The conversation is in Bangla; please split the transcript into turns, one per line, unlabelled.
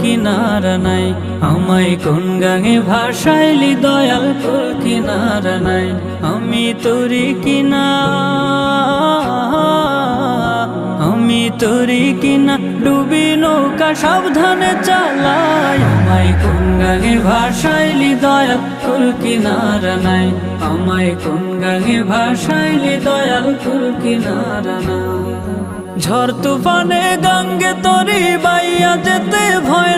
কিনার নাই। আমায় কোন গাঙে ভাষাইলি দয়াল ফুল কিনার নাই। আমি তোরি কিনা, আমি তোরি কিনা। ডুবি নৌকা সাবধানে চালাই। আমায় কোন গাঙে ভাষাইলি দয়াল ফুল কিনার নাই। আমায় কোন গাঙে ভাষাইলি দয়াল ফুল কিনার নাই। ঝড় তুফানে গঙ্গে তরি বাইয়া যেতে ভয়